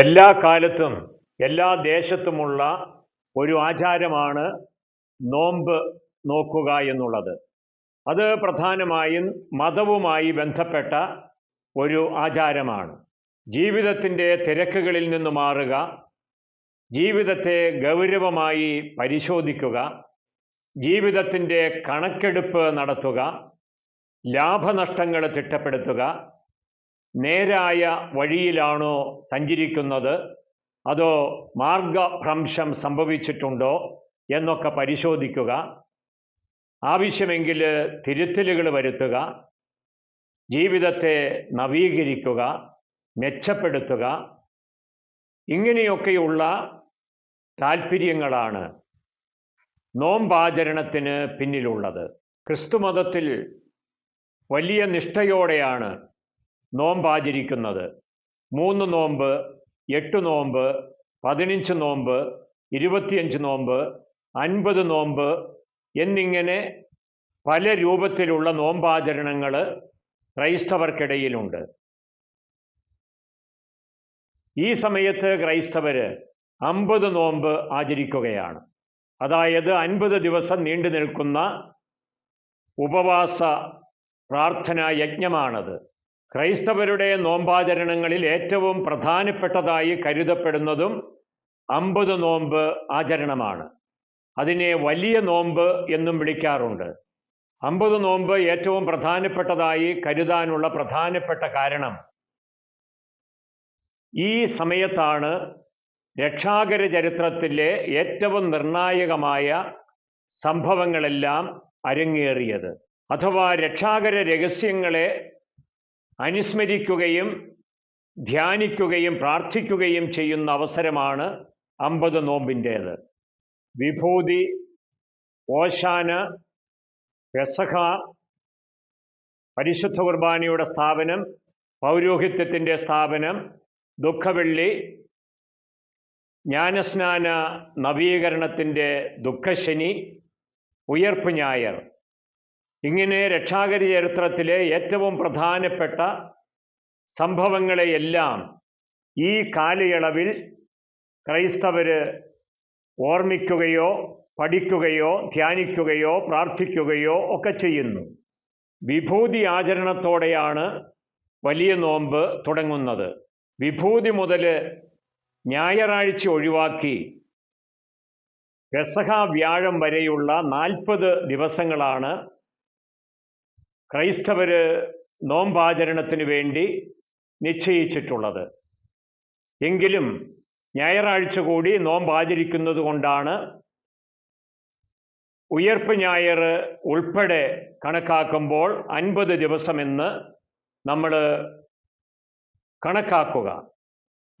എല്ലാ കാലത്തും എല്ലാ ദേശത്തുമുള്ള ഒരു ആചാരമാണ് നോമ്പ് നോക്കുക എന്നുള്ളത്. അത് പ്രധാനമായും മതവുമായി ബന്ധപ്പെട്ട ഒരു ആചാരമാണ്. ജീവിതത്തിന്റെ തിരക്കുകളിൽ നിന്ന് മാറുക ജീവിതത്തെ ഗൗരവമായി പരിശോധിക്കുക ജീവിതത്തിന്റെ കണക്കെടുപ്പ് നടത്തുക ലാഭനഷ്ടങ്ങൾ തിട്ടപ്പെടുത്തുക നേരായ വഴിയിലാണോ സഞ്ചരിക്കുന്നത്? അതോ മാർഗഭ്രംശം സംഭവിച്ചിട്ടുണ്ടോ എന്നൊക്കെ പരിശോധിക്കുക. ആവശ്യമെങ്കിൽ തിരുത്തലുകൾ വരുത്തുക. ജീവിതത്തെ നവീകരിക്കുക. മെച്ചപ്പെടുത്തുക. ഇങ്ങനെയൊക്കെയുള്ള താല്പര്യങ്ങളാണ് നോമ്പാചരണത്തിന് പിന്നിലുള്ളത്. ക്രിസ്തുമതത്തിൽ വലിയ നിഷ്ഠയോടെയാണ് നോമ്പാചരിക്കുന്നത്. മൂന്ന് നോമ്പ് എട്ട് നോമ്പ് പതിനഞ്ച് നോമ്പ് ഇരുപത്തിയഞ്ച് നോമ്പ് അൻപത് നോമ്പ് എന്നിങ്ങനെ പല രൂപത്തിലുള്ള നോമ്പാചരണങ്ങൾ ക്രൈസ്തവർക്കിടയിലുണ്ട്. ഈ സമയത്ത് ക്രൈസ്തവർ അമ്പത് നോമ്പ് ആചരിക്കുകയാണ്. അതായത് അൻപത് ദിവസം നീണ്ടു നിൽക്കുന്ന ഉപവാസ പ്രാർത്ഥനാ യജ്ഞമാണത് ക്രൈസ്തവരുടെ നോമ്പാചരണങ്ങളിൽ ഏറ്റവും പ്രധാനപ്പെട്ടതായി കരുതപ്പെടുന്നതും അമ്പത് നോമ്പ് ആചരണമാണ്. അതിനെ വലിയ നോമ്പ് എന്നും വിളിക്കാറുണ്ട്. അമ്പത് നോമ്പ് ഏറ്റവും പ്രധാനപ്പെട്ടതായി കരുതാനുള്ള പ്രധാനപ്പെട്ട കാരണം ഈ സമയത്താണ് രക്ഷാകര ചരിത്രത്തിലെ ഏറ്റവും നിർണായകമായ സംഭവങ്ങളെല്ലാം അരങ്ങേറിയത്. അഥവാ രക്ഷാകര രഹസ്യങ്ങളെ അനുസ്മരിക്കുകയും ധ്യാനിക്കുകയും പ്രാർത്ഥിക്കുകയും ചെയ്യുന്ന അവസരമാണ് അമ്പത് നോമ്പിന്റേത്. വിഭൂതി ഓശാന പെസഹ പരിശുദ്ധ കുർബാനയുടെ സ്ഥാപനം പൗരോഹിത്യത്തിന്റെ സ്ഥാപനം ദുഃഖവെള്ളി ജ്ഞാനസ്നാന നവീകരണത്തിന്റെ ദുഃഖശനി ഉയർപ്പ് ഞായർ ഇങ്ങനെ രക്ഷാകര ചരിത്രത്തിലെ ഏറ്റവും പ്രധാനപ്പെട്ട സംഭവങ്ങളെയെല്ലാം ഈ കാലയളവിൽ ക്രൈസ്തവർ ഓർമ്മിക്കുകയോ പഠിക്കുകയോ ധ്യാനിക്കുകയോ പ്രാർത്ഥിക്കുകയോ ഒക്കെ ചെയ്യുന്നു. വിഭൂതി ആചരണത്തോടെയാണ് വലിയ നോമ്പ് തുടങ്ങുന്നത്. വിഭൂതി മുതൽ ഞായറാഴ്ച ഒഴിവാക്കി പെസഹ വ്യാഴം വരെയുള്ള നാൽപ്പത് ദിവസങ്ങളാണ് ക്രൈസ്തവർ നോമ്പാചരണത്തിന് വേണ്ടി നിശ്ചയിച്ചിട്ടുള്ളത്. എങ്കിലും ഞായറാഴ്ച കൂടി നോമ്പ് ആചരിക്കുന്നത് കൊണ്ടാണ് ഉയർപ്പ് ഞായർ ഉൾപ്പെടെ കണക്കാക്കുമ്പോൾ അൻപത് ദിവസമെന്ന് നമ്മൾ കണക്കാക്കുക.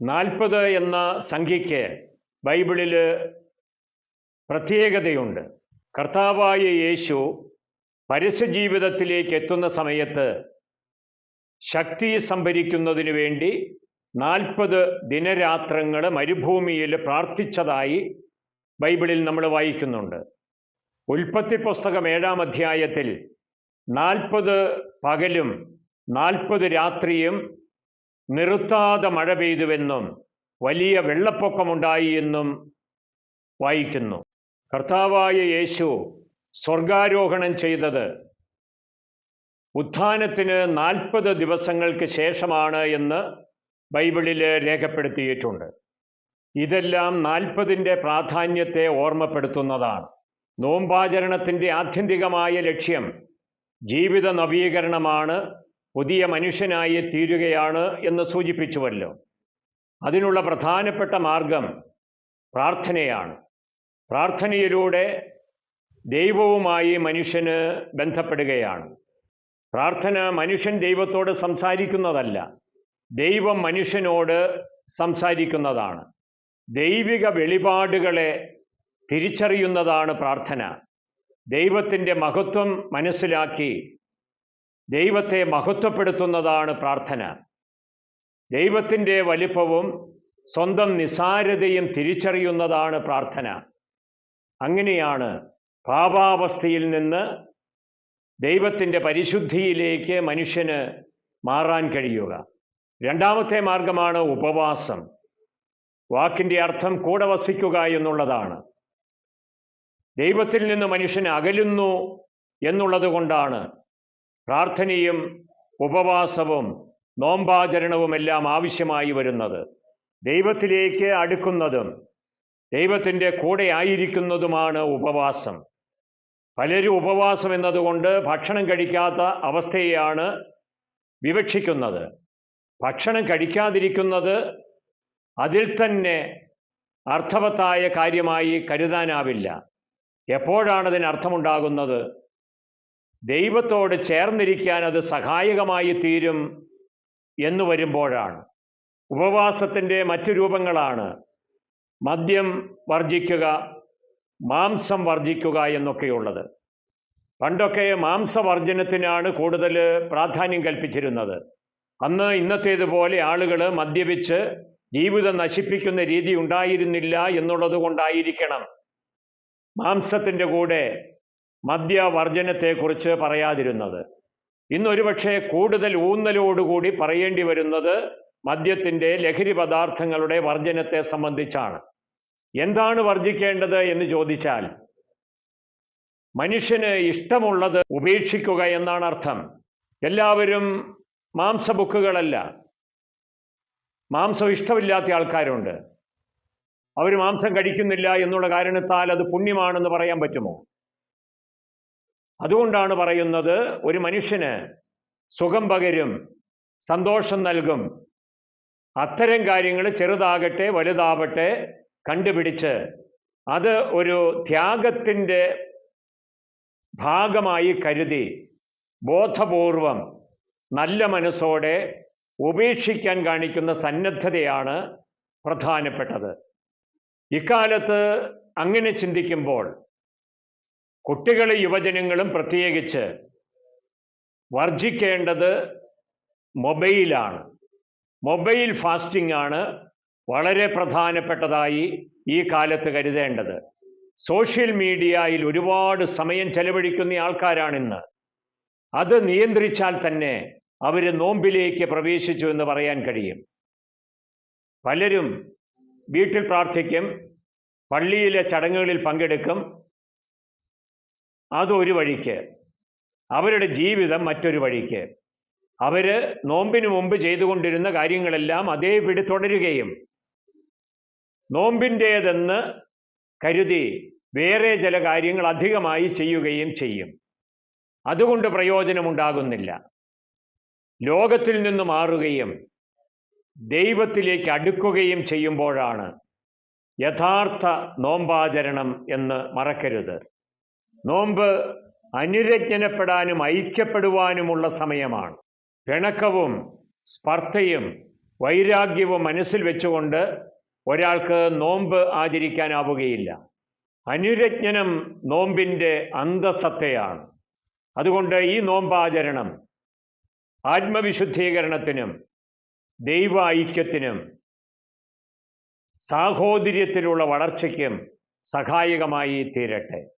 നാൽപ്പത് എന്ന സംഖ്യയ്ക്ക് ബൈബിളിൽ പ്രത്യേകതയുണ്ട്. കർത്താവായ യേശു പരസ്യജീവിതത്തിലേക്ക് എത്തുന്ന സമയത്ത് ശക്തി സംഭരിക്കുന്നതിന് വേണ്ടി നാൽപ്പത് ദിനരാത്രങ്ങൾ മരുഭൂമിയിൽ പ്രാർത്ഥിച്ചതായി ബൈബിളിൽ നമ്മൾ വായിക്കുന്നുണ്ട്. ഉൽപ്പത്തി പുസ്തകം ഏഴാം അധ്യായത്തിൽ നാൽപ്പത് പകലും നാൽപ്പത് രാത്രിയും നിർത്താതെ മഴ പെയ്തുവെന്നും വലിയ വെള്ളപ്പൊക്കമുണ്ടായി എന്നും വായിക്കുന്നു. കർത്താവായ യേശു സ്വർഗാരോഹണം ചെയ്തത്. ഉത്ഥാനത്തിന് നാൽപ്പത് ദിവസങ്ങൾക്ക് ശേഷമാണ് എന്ന് ബൈബിളിൽ രേഖപ്പെടുത്തിയിട്ടുണ്ട്. ഇതെല്ലാം നാൽപ്പതിന്റെ പ്രാധാന്യത്തെ ഓർമ്മപ്പെടുത്തുന്നതാണ്. നോമ്പാചരണത്തിന്റെ ആത്യന്തികമായ ലക്ഷ്യം ജീവിത നവീകരണമാണ് പുതിയ മനുഷ്യനായി തീരുകയാണ് എന്ന് സൂചിപ്പിച്ചുവല്ലോ. അതിനുള്ള പ്രധാനപ്പെട്ട മാർഗം പ്രാർത്ഥനയാണ്. പ്രാർത്ഥനയിലൂടെ ദൈവവുമായി മനുഷ്യന് ബന്ധപ്പെടുകയാണ്. പ്രാർത്ഥന മനുഷ്യൻ ദൈവത്തോട് സംസാരിക്കുന്നതല്ല. ദൈവം മനുഷ്യനോട് സംസാരിക്കുന്നതാണ്. ദൈവിക വെളിപാടുകളെ തിരിച്ചറിയുന്നതാണ് പ്രാർത്ഥന. ദൈവത്തിന്റെ മഹത്വം മനസ്സിലാക്കി ദൈവത്തെ മഹത്വപ്പെടുത്തുന്നതാണ് പ്രാർത്ഥന. ദൈവത്തിന്റെ വലിപ്പവും സ്വന്തം നിസാരതയും തിരിച്ചറിയുന്നതാണ് പ്രാർത്ഥന. അങ്ങനെയാണ് പാപാവസ്ഥയിൽ നിന്ന് ദൈവത്തിന്റെ പരിശുദ്ധിയിലേക്ക് മനുഷ്യന് മാറാൻ കഴിയുക. രണ്ടാമത്തെ മാർഗമാണ് ഉപവാസം. വാക്കിന്റെ അർത്ഥം കൂടെ വസിക്കുക എന്നുള്ളതാണ്. ദൈവത്തിൽ നിന്ന് മനുഷ്യൻ അകലുന്നു എന്നുള്ളത് കൊണ്ടാണ് പ്രാർത്ഥനയും ഉപവാസവും നോമ്പാചരണവുമെല്ലാം ആവശ്യമായി വരുന്നത്. ദൈവത്തിലേക്ക് അടുക്കുന്നതും ദൈവത്തിന്റെ കൂടെ ആയിരിക്കുന്നതുമാണ് ഉപവാസം. പലരും ഉപവാസം എന്നതുകൊണ്ട് ഭക്ഷണം കഴിക്കാത്ത അവസ്ഥയെയാണ് വിവക്ഷിക്കുന്നത്. ഭക്ഷണം കഴിക്കാതിരിക്കുന്നത് അതിൽ തന്നെ അർത്ഥവത്തായ കാര്യമായി കരുതാനാവില്ല. എപ്പോഴാണ് അതിന് അർത്ഥമുണ്ടാകുന്നത്? ദൈവത്തോട് ചേർന്നിരിക്കാൻ അത് സഹായകമായി തീരും എന്ന് വരുമ്പോഴാണ്. ഉപവാസത്തിന്റെ മറ്റു രൂപങ്ങളാണ്. മദ്യം വർജിക്കുക മാംസം വർജിക്കുക എന്നൊക്കെയുള്ളത്. പണ്ടൊക്കെ മാംസവർജനത്തിനാണ് കൂടുതൽ പ്രാധാന്യം കൽപ്പിച്ചിരുന്നത്. അന്ന് ഇന്നത്തേതുപോലെ ആളുകൾ മദ്യപിച്ച് ജീവിതം നശിപ്പിക്കുന്ന രീതി ഉണ്ടായിരുന്നില്ല എന്നുള്ളത് കൊണ്ടായിരിക്കണം മാംസത്തിന്റെ കൂടെ മദ്യവർജനത്തെക്കുറിച്ച് പറയാതിരുന്നത്. ഇന്നൊരുപക്ഷെ കൂടുതൽ ഊന്നലോടുകൂടി പറയേണ്ടി വരുന്നത് മദ്യത്തിന്റെ ലഹരി പദാർത്ഥങ്ങളുടെ വർജനത്തെ സംബന്ധിച്ചാണ്. എന്താണ് വർജിക്കേണ്ടത് എന്ന് ചോദിച്ചാൽ മനുഷ്യന് ഇഷ്ടമുള്ളത് ഉപേക്ഷിക്കുക എന്നാണ് അർത്ഥം. എല്ലാവരും മാംസബുക്കുകളല്ല മാംസം ഇഷ്ടമില്ലാത്ത ആൾക്കാരുണ്ട്. അവർ മാംസം കഴിക്കുന്നില്ല എന്നുള്ള കാരണത്താൽ അത് പുണ്യമാണെന്ന് പറയാൻ പറ്റുമോ? അതുകൊണ്ടാണ് പറയുന്നത് ഒരു മനുഷ്യന് സുഖം പകരും സന്തോഷം നൽകും അത്തരം കാര്യങ്ങൾ ചെറുതാകട്ടെ വലുതാവട്ടെ കണ്ടുപിടിച്ച് അത് ഒരു ത്യാഗത്തിന്റെ ഭാഗമായി കരുതി ബോധപൂർവം നല്ല മനസ്സോടെ ഉപേക്ഷിക്കാൻ കാണിക്കുന്ന സന്നദ്ധതയാണ് പ്രധാനപ്പെട്ടത്. ഇക്കാലത്ത് അങ്ങനെ ചിന്തിക്കുമ്പോൾ കുട്ടികളും യുവജനങ്ങളും പ്രത്യേകിച്ച് വർജിക്കേണ്ടത് മൊബൈലാണ്. മൊബൈൽ ഫാസ്റ്റിംഗ് ആണ്. വളരെ പ്രധാനപ്പെട്ടതായി ഈ കാലത്ത് കരുതേണ്ടത്. സോഷ്യൽ മീഡിയയിൽ ഒരുപാട് സമയം ചെലവഴിക്കുന്ന ആൾക്കാരാണിന്ന്. അത് നിയന്ത്രിച്ചാൽ തന്നെ അവർ നോമ്പിലേക്ക് പ്രവേശിച്ചു എന്ന് പറയാൻ കഴിയും. പലരും വീട്ടിൽ പ്രാർത്ഥിക്കും പള്ളിയിലെ ചടങ്ങുകളിൽ പങ്കെടുക്കും. അതൊരു വഴിക്ക്. അവരുടെ ജീവിതം മറ്റൊരു വഴിക്ക്. അവർ നോമ്പിന് മുമ്പ് ചെയ്തുകൊണ്ടിരുന്ന കാര്യങ്ങളെല്ലാം അതേപടി തുടരുകയും നോമ്പിന്റേതെന്ന് കരുതി വേറെ ചില കാര്യങ്ങൾ അധികമായി ചെയ്യുകയും ചെയ്യും. അതുകൊണ്ട് പ്രയോജനമുണ്ടാകുന്നില്ല. ലോകത്തിൽ നിന്ന് മാറുകയും ദൈവത്തിലേക്ക് അടുക്കുകയും ചെയ്യുമ്പോഴാണ് യഥാർത്ഥ നോമ്പാചരണം എന്ന് മറക്കരുത്. നോമ്പ് അനുരജ്ഞനപ്പെടാനും ഐക്യപ്പെടുവാനുമുള്ള സമയമാണ്. പിണക്കവും സ്പർദ്ധയും വൈരാഗ്യവും മനസ്സിൽ വെച്ചുകൊണ്ട് ഒരാൾക്ക് നോമ്പ് ആചരിക്കാനാവുകയില്ല. അനുരജ്ഞനം നോമ്പിന്റെ അന്തസത്തയാണ്. അതുകൊണ്ട് ഈ നോമ്പാചരണം ആത്മവിശുദ്ധീകരണത്തിനും ദൈവ ഐക്യത്തിനും സാഹോദര്യത്തിലുള്ള വളർച്ചയ്ക്കും സഹായകമായി തീരട്ടെ.